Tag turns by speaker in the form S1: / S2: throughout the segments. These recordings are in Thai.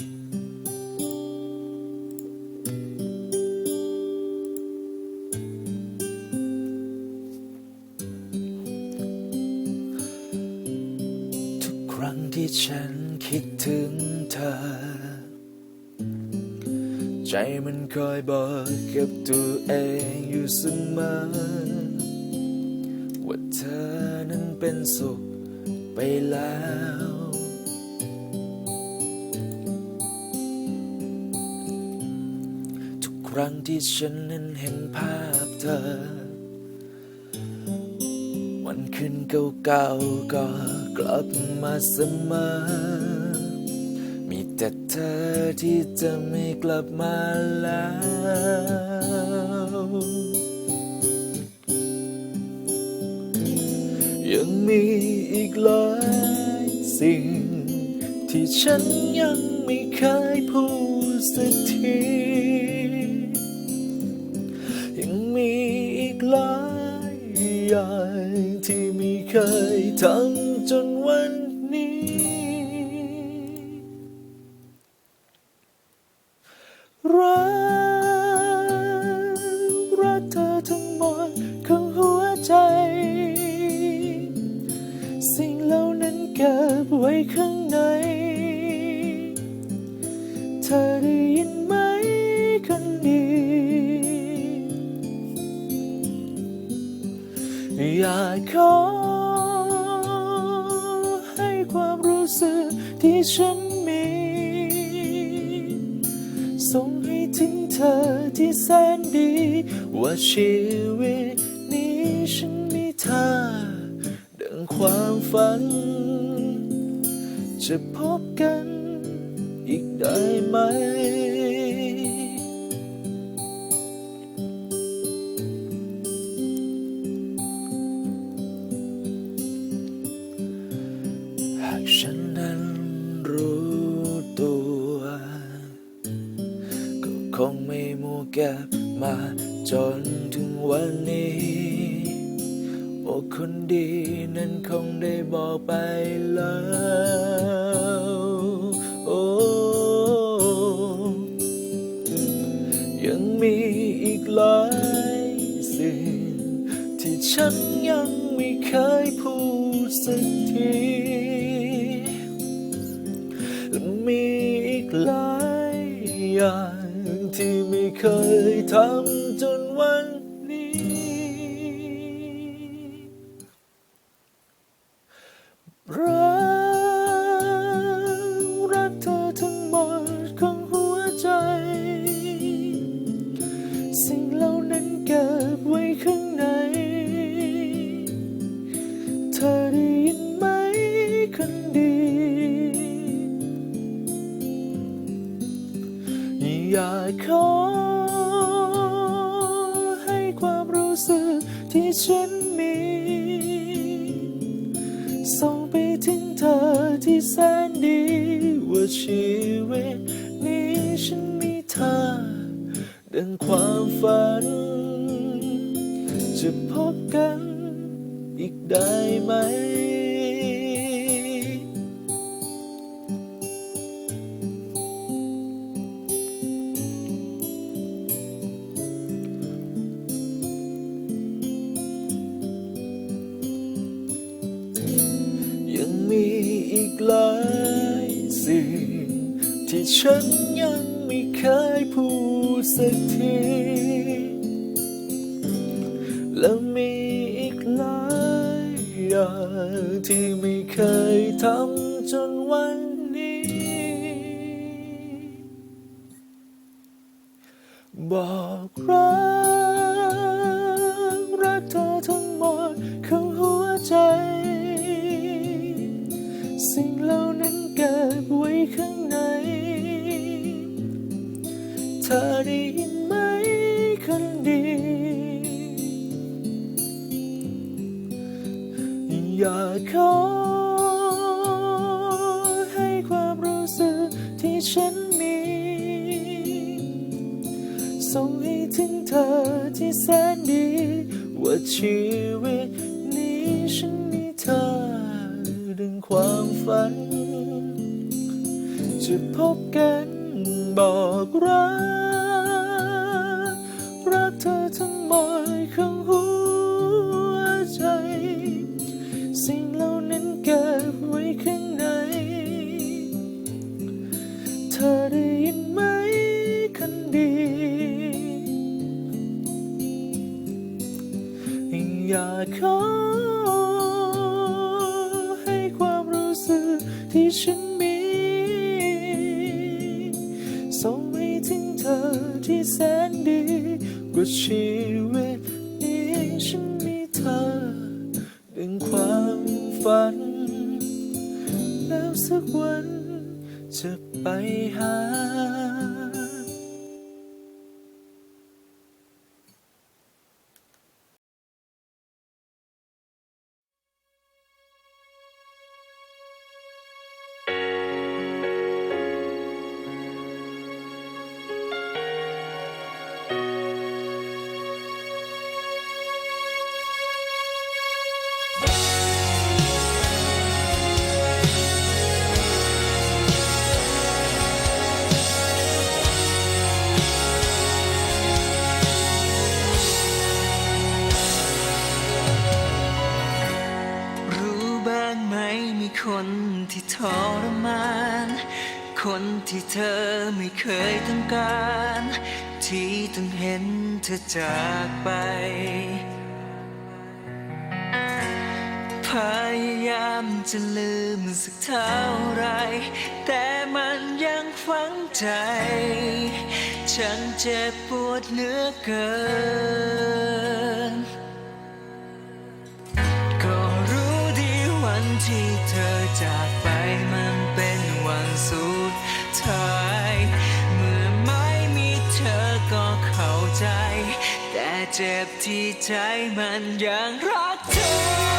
S1: ทุกครั้งที่ฉันคิดถึงเธอ ใจมันคอยบอกกับตัวเองอยู่เสมอ ว่าเธอนั้นเป็นสุขไปแล้ว รั้งที่ฉันนั้นเห็นภาพเธอ วันคืนเก่าๆก็กลับมาเสมอ มีแต่เธอที่จะไม่กลับมาแล้ว ยังมีอีกหลายสิ่ง ที่ฉันยังไม่เคยพูดสักที ลายอย่างที่ไม่เคยทำ ว่าชีวิตนี้ฉันมีเธอดังความฝัน จะพบกันอีกได้ไหม หากฉันนั้นรู้ตัว ก็คงไม่มัวเก็บมา ดีนั้นคงได้บอกไปแล้ว สิ่งเหล่านั้นเกิดไว้ข้าง ฉันยังไม่เคยพูดสักที และมีอีกหลายอย่างที่ไม่เคยทำจนวันนี้ บอกรัก สนดี ว่าชีวิตนี้ฉันมีเธอดึงความฝัน จะพบกันบอกรัก ถึงเธอที่แสนดีกว่าชีวิตนี้ฉันมีเธอดึงความฝัน แล้วสักวันจะไปหา
S2: รู้บ้างไหมมีคนที่ทรมาน คนที่เธอไม่เคยต้องการ ที่ต้องเห็นเธอจากไป พยายามจะลืมสักเท่าไร แต่มันยังฝังใจ ฉันเจ็บปวดเหลือเกิน ก็รู้ดีวันที่เธอจากไปมันเป็นวันสุดท้าย เมื่อไม่มีเธอก็เข้าใจ แต่เจ็บที่ใจมันยังรักเธอ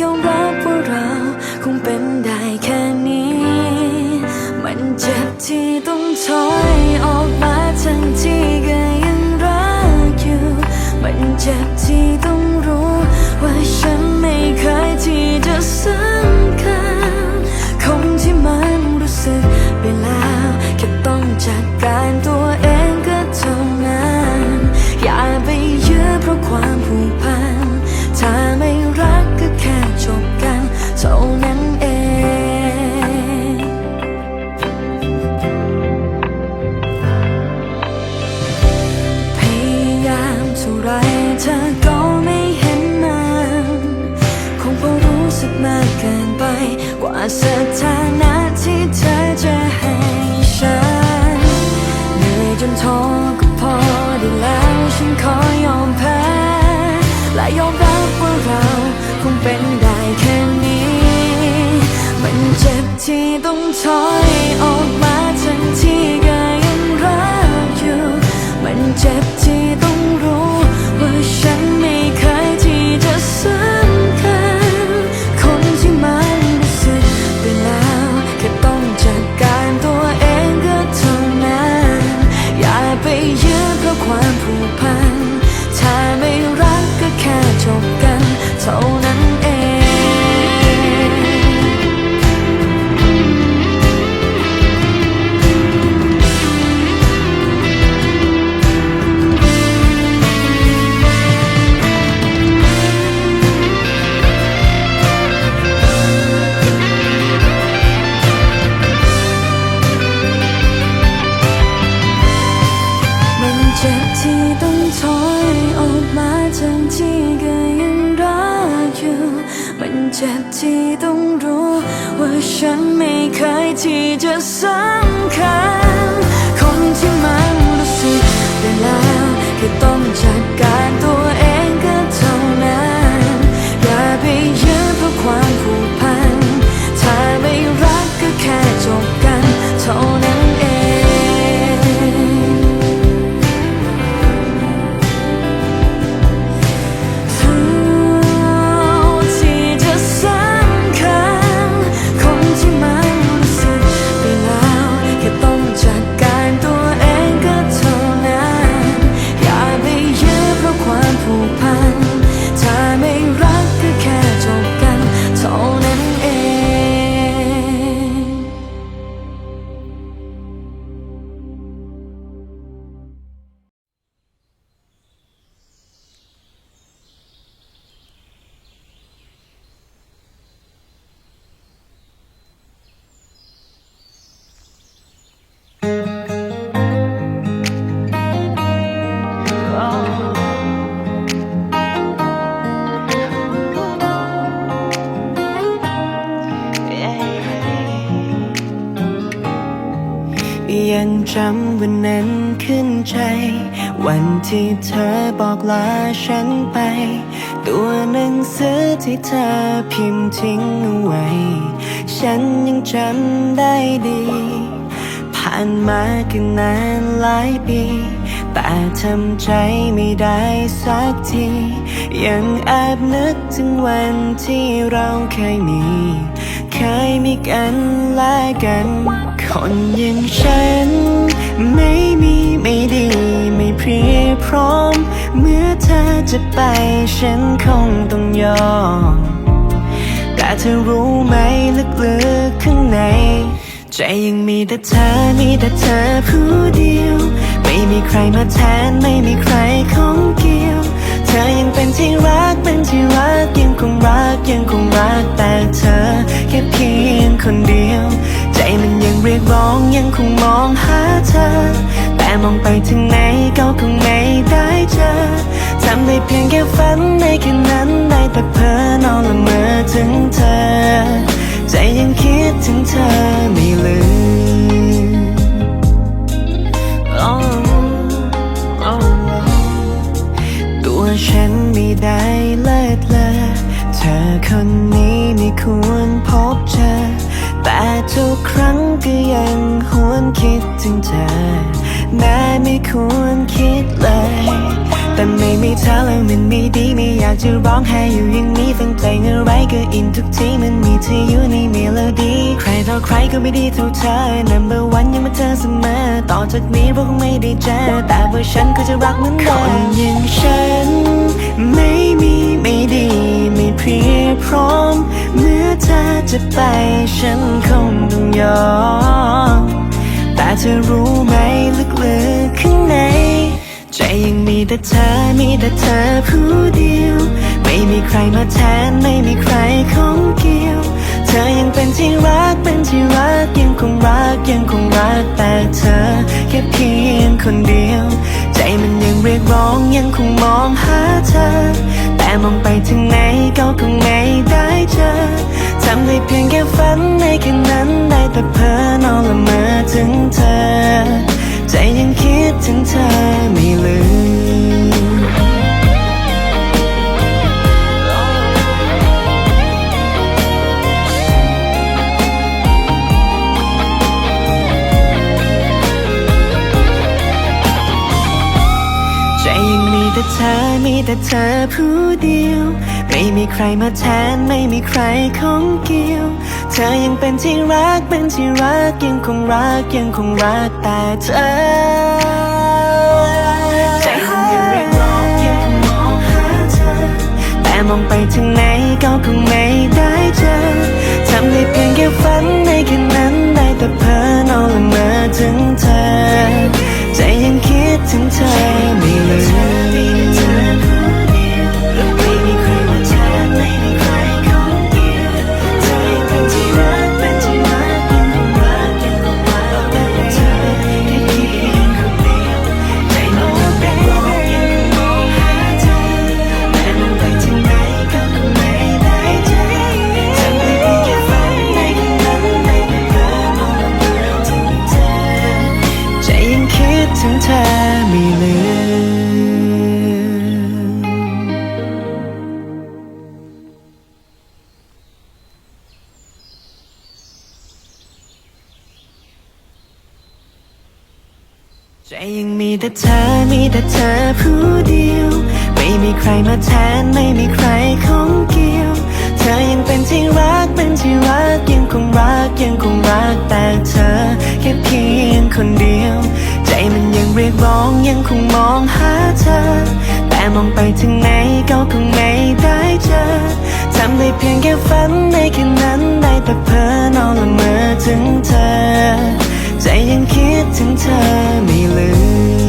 S2: ยอมรับว่าเราคงเป็นได้แค่นี้ มันเจ็บที่
S3: ต้องถอยออกมาทั้งที่ก็ยังรักอยู่ มันเจ็บที่ ขอยอมแพ้ และยอมรับว่าเราคงเป็นได้แค่นี้ มันเจ็บที่ต้องถอยออกมา ยังจำวันนั้น
S4: ขึ้นใจ วันที่เธอบอกลาฉันไป ตัวหนังสือที่เธอพิมพ์ทิ้งเอาไว้ ฉันยังจำได้ดี ผ่านมาก็นานหลายปี แต่ทำใจไม่ได้สักที ยังแอบนึกถึงวันที่เราเคยมี เคยมีกันและกัน คนอย่างฉัน ไม่มีไม่ดี ไม่เพียพร้อม เมื่อเธอจะไปฉันคงต้องยอม แต่เธอรู้ไหมลึกๆข้างใน ใจยังมีแต่เธอ มีแต่เธอผู้เดียว ไม่มีใครมาแทน ไม่มีใครของเกี่ยว เธอยังเป็นที่รัก เป็นที่รัก ยังคงรัก ยังคงรัก แต่เธอแค่เพียงคนเดียว ใจมันยังเรียกร้องยังคงมองหาเธอ แต่มองไปถึงไหนก็คงไม่ได้เจอทำได้เพียงแค่ฝันในแค่นั้นได้แต่เพ้อนอนละเมอถึงเธอ ใจยังคิดถึงเธอไม่ลืม ร้องไห้อยู่อย่างนี้ฟังเพลงอะไรก็อินทุกทีมันมีเธออยู่ในเมโลดี้ ใครต่อใครก็ไม่ดีเท่าเธอ number one ยังมาเธอเสมอ ต่อจากนี้เราคงไม่ได้เจอ แต่ว่าฉันก็จะรักเหมือนเดิมคนอย่างฉัน ไม่มีไม่ดี ไม่เพียบพร้อม เมื่อเธอจะไปฉันคงต้องยอม แต่เธอรู้ไหมลึกๆข้างใน ใจยังมีแต่เธอ มีแต่เธอผู้เดียว ม่มีใครมาแทนไม่มีใครของเกี่ยว เธอยังเป็นที่รักเป็นที่รักยังคงรักยังคงรักแต่เธอแค่เพียงคนเดียว ใจมันยังเรียกร้องยังคงมองหาเธอ แต่มองไปถึงไหนก็คงไม่ได้เจอทำได้เพียงแค่ฝันในแคืนนั้นได้แต่เพ้อ เธอผู้เดียว ไม่มีใครมาแทนไม่มีใครของเกี่ยว เธอยังเป็นที่รักเป็นที่รักยังคงรักยังคงรักแต่เธอใจมันยังเรียกร้องยังคงมองหาเธอแต่มองไปถึงไหนก็คงไม่ได้เจอทำได้เพียงแค่ฝันในคืนนั้นได้แต่เพ้อนอนละเมอถึงเธอ ใจยังคิดถึงเธอไม่ลืม ยังมีแต่เธอมีแต่เธอผู้เดียว ไม่มีใครมาแทนไม่มีใครของเกี่ยว เธอยังเป็นที่รักเป็นที่รักยังคงรักยังคงรักแต่เธอแค่เพียงคนเดียว ใจมันยังเรียกร้องยังคงมองหาเธอ แต่มองไปถึงไหนก็คงไม่ได้เจอทำได้เพียงแค่ฝันในคืนนั้นได้แต่เพ้อนอนละเมอถึงเธอ ใจยังคิดถึงเธอไม่ลืม